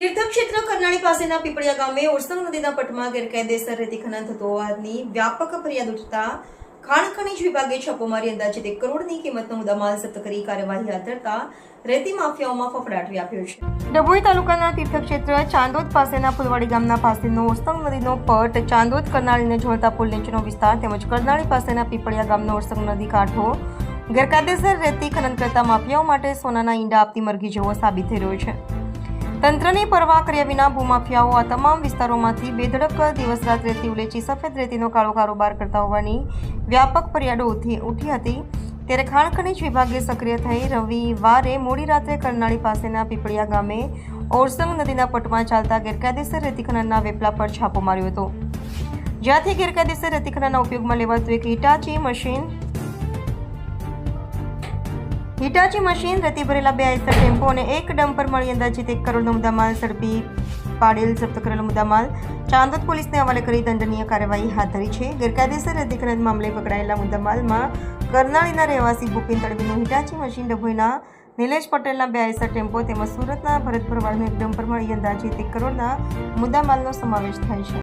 તીર્થક્ષેત્ર કરનાળી પાસેના પીપળિયા ગામે ઓરસંગ નદીના પટમાં ગેરકાયદેસર રેતી ખનન થતો હોવાની વ્યાપક ફરિયાદ ઉઠતા ખાણ ખનીજ વિભાગે છાપો મારી અંદાજિત એક કરોડની કિંમતનો મુદ્દામાલ જપ્ત કરી કાર્યવાહી હાથ ધરતા રેતી માફિયાઓમાં ફફડાટ વ્યાપ્યો છે. ડભોઈ તાલુકાના તીર્થક્ષેત્ર ચાંદોદ પાસેના ફુલવાડી ગામના પાસેનો ઓરસંગ નદીનો પટ ચાંદોદ કરનાળીને જોડતા પુલ નીચેનો વિસ્તાર તેમજ કરનાળી પાસેના પીપળિયા ગામનો ઓરસંગ નદી કાંઠો ગેરકાયદેસર રેતી ખનન કરતા માફિયાઓ માટે સોનાના ઈંડા આપતી મરઘી જેવો સાબિત થઈ રહ્યો છે. તંત્રની પરવા કર્યા વિના ભૂમાફિયાઓ આ તમામ વિસ્તારોમાંથી બેધડક દિવસ રાત ઉલેચી સફેદ રેતીનો કાળો કારોબાર કરતા હોવાની વ્યાપક ફરિયાદો ઉઠી હતી. ત્યારે ખાણ ખનીજ વિભાગે સક્રિય થઈ રવિવારે મોડી રાત્રે કરનાળી પાસેના પીપળિયા ગામે ઓરસંગ નદીના પટમાં ચાલતા ગેરકાયદેસર રેતી ખનનના વેપલા પર છાપો માર્યો હતો. જ્યાંથી ગેરકાયદેસર રેતી ખનનના ઉપયોગમાં લેવાતું એક હિટાચી મશીન હિટાચી મશીન, રેતી ભરેલા બે આઈસર ટેમ્પો અને એક ડમ્પર મળી અંદાજિત એક કરોડનો મુદ્દામાલ ઝડપી પાડેલ જપ્ત કરેલો મુદ્દામાલ. ચાંદોદ પોલીસને હવાલે કરી દંડનીય કાર્યવાહી હાથ ધરી છે. ગેરકાયદેસર અધિકરણ મામલે પકડાયેલા મુદ્દામાલમાં કરનાળીના રહેવાસી ભૂપેન તડવીનું હિટાચી મશીન ડભોઈના નિલેશ પટેલના બે આઈસર ટેમ્પો તેમજ સુરતના ભરત એક ડમ્પર મળી અંદાજિત એક કરોડના મુદ્દામાલનો સમાવેશ થાય છે.